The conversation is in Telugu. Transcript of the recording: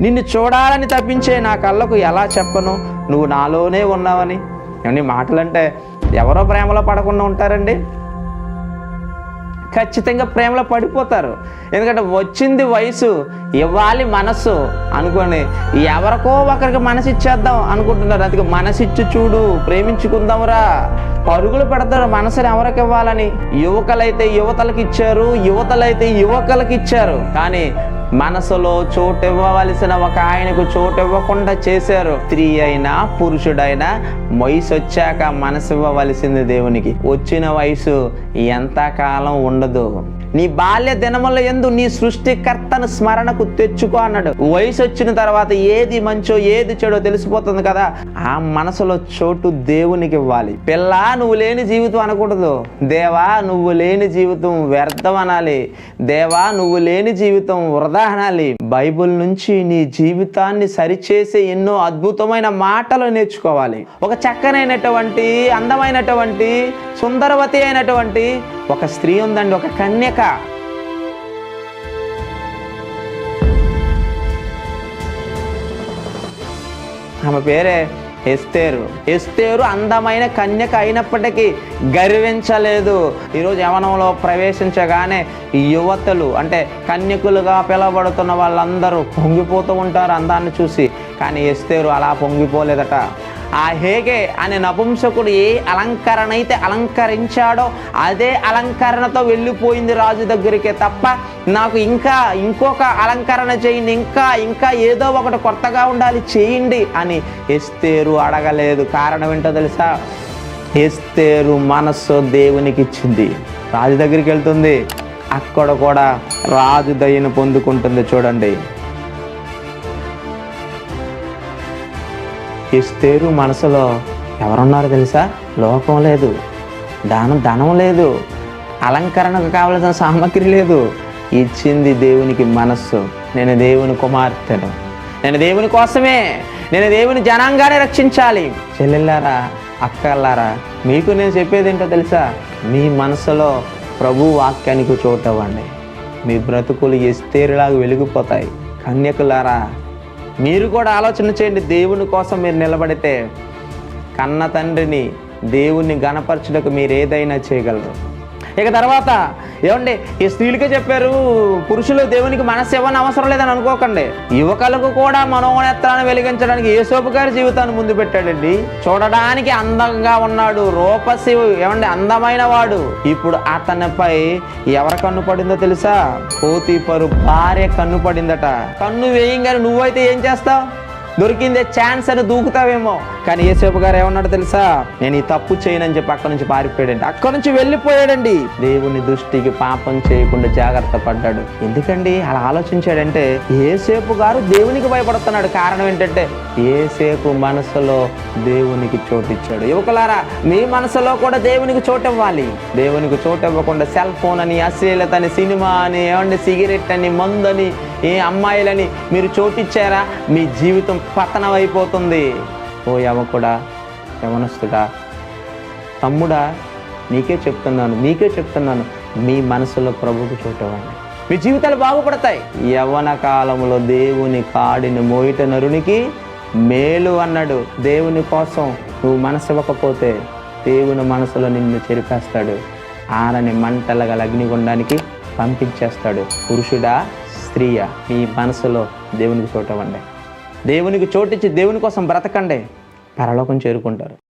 నిన్ను చూడాలని తప్పించే నా కళ్ళకు ఎలా చెప్పను? నువ్వు నాలోనే ఉన్నావని. ఏమండి మాటలంటే ఎవరో ప్రేమలో పడకుండా ఉంటారండి? ఖచ్చితంగా ప్రేమలో పడిపోతారు. ఎందుకంటే వచ్చింది వయసు ఇవ్వాలి మనస్సు అనుకొని ఎవరికో ఒకరికి మనసు ఇచ్చేద్దాం అనుకుంటున్నారు. అందుకే మనసిచ్చి చూడు ప్రేమించుకుందాంరా. పరుగులు పెడతారు మనసుని ఎవరికి ఇవ్వాలని. యువకులైతే యువతలకు ఇచ్చారు యువతలైతే యువకులకు ఇచ్చారు. కానీ మనసులో చోటు ఇవ్వవలసిన ఒక ఆయనకు చోటు ఇవ్వకుండా చేశారు. స్త్రీ అయినా పురుషుడైనా వయసు వచ్చాక మనసు ఇవ్వవలసింది దేవునికి. వచ్చిన వయసు ఎంతకాలం ఉండదు. నీ బాల్య దినముల ఎందు నీ సృష్టికర్తను స్మరణకు తెచ్చుకో అన్నాడు. వయసు వచ్చిన తర్వాత ఏది మంచో ఏది చెడో తెలిసిపోతుంది కదా. ఆ మనసులో చోటు దేవునికి ఇవ్వాలి. పిల్ల నువ్వు లేని జీవితం అనకూడదు. దేవా నువ్వు లేని జీవితం వ్యర్థం అనాలి. దేవా నువ్వు లేని జీవితం వృధా అనాలి బైబిల్ నుంచి నీ జీవితాన్ని సరిచేసే ఎన్నో అద్భుతమైన మాటలు నేర్చుకోవాలి. ఒక చక్కనైనటువంటి అందమైనటువంటి సుందరవతి అయినటువంటి ఒక స్త్రీ ఉందండి ఒక కన్యక. ఆమె పేరే ఎస్తేరు. ఎస్తేరు అందమైన కన్యక అయినప్పటికీ గర్వించలేదు. ఈరోజు యవనంలో ప్రవేశించగానే ఈ యువతలు అంటే కన్యకులుగా పిలవబడుతున్న వాళ్ళందరూ పొంగిపోతూ ఉంటారు అందాన్ని చూసి. కానీ ఎస్తేరు అలా పొంగిపోలేదట. ఆ హేగే అనే నపుంసకుడు ఏ అలంకరణ అయితే అలంకరించాడో అదే అలంకరణతో వెళ్ళిపోయింది రాజు దగ్గరికే తప్ప నాకు ఇంకా ఇంకొక అలంకరణ చేయండి ఇంకా ఇంకా ఏదో ఒకటి కొత్తగా ఉండాలి చేయండి అని ఎస్తేరు అడగలేదు. కారణం ఏంటో తెలుసా? ఎస్తేరు మనస్సు దేవునికి ఇచ్చింది రాజు దగ్గరికి వెళ్తుంది. అక్కడ కూడా రాజు దయను పొందుకుంటుంది చూడండి. ఎస్తేరు మనసులో ఎవరున్నారు తెలుసా? లోకం లేదు. దానం ధనం లేదు. అలంకరణకు కావలసిన సామగ్రి లేదు. ఇచ్చింది దేవునికి మనస్సు. నేను దేవుని కుమార్తెను. నేను దేవుని కోసమే. నేను దేవుని జనాంగానే రక్షించాలి. చెల్లెళ్ళారా అక్కల్లారా మీకు నేను చెప్పేది ఏంటో తెలుసా? మీ మనసులో ప్రభు వాక్యానికి చోటవ్వండి మీ బ్రతుకులు ఎస్తేరులాగా వెలిగిపోతాయి. కన్యకులారా మీరు కూడా ఆలోచన చేయండి దేవుని కోసం మీరు నిలబడితే కన్న తండ్రిని దేవుణ్ణి గణపరచుటకు మీరు ఏదైనా చేయగలరు. ఇక తర్వాత ఏమండి ఈ స్త్రీలకే చెప్పారు పురుషులు దేవునికి మనస్సు ఇవ్వని అవసరం లేదని అనుకోకండి. యువకులకు కూడా మనోనేత్రాన్ని వెలిగించడానికి యేసోపు గారి జీవితాన్ని ముందు పెట్టాడండి. చూడడానికి అందంగా ఉన్నాడు రూపశి ఏమండి అందమైన వాడు. ఇప్పుడు అతనిపై ఎవరి కన్ను పడిందో తెలుసా? పోతీపరు భార్య కన్ను పడిందట. కన్ను వేయంగానే నువ్వైతే ఏం చేస్తావు? దొరికిందే ఛాన్స్ అని దూకుతావేమో. కానీ ఏసేపు గారు ఏమన్నాడు తెలుసా? నేను ఈ తప్పు చేయనని చెప్పి అక్కడ నుంచి పారిపోయాడండి. అక్కడ నుంచి వెళ్ళిపోయాడండి. దేవుని దృష్టికి పాపం చేయకుండా జాగ్రత్త పడ్డాడు. ఎందుకండి? అలా ఆలోచించాడంటే ఏసేపు గారు దేవునికి భయపడుతున్నాడు. కారణం ఏంటంటే ఏసేపు మనసులో దేవునికి చోటిచ్చాడు యువకులారా మీ మనసులో కూడా దేవునికి చోటు ఇవ్వాలి. దేవునికి చోటు ఇవ్వకుండా సెల్ ఫోన్ అని అశ్లీలత అని సినిమా అని ఏమండి సిగరెట్ అని మందని ఏ అమ్మాయిలని మీరు చోటిచ్చారా? మీ జీవితం పతనం అయిపోతుంది ఓ యవకుడా యవనస్తుడా తమ్ముడా నీకే చెప్తున్నాను నీకే చెప్తున్నాను. మీ మనసులో ప్రభుకు చూడవండి మీ జీవితాలు బాగుపడతాయి. యవన కాలంలో దేవుని కాడిని మోయిట నరునికి మేలు అన్నాడు. దేవుని కోసం నువ్వు మనసు ఇవ్వకపోతే దేవుని మనసులో నిన్ను చెరిపేస్తాడు. ఆరని మంటల గల అగ్నిగుండానికి పంపించేస్తాడు. పురుషుడా స్త్రీయ మీ మనసులో దేవునికి చోటవ్వండి దేవునికి చోటిచ్చి దేవుని కోసం బ్రతకండి. పరలోకం చేరుకుంటారు.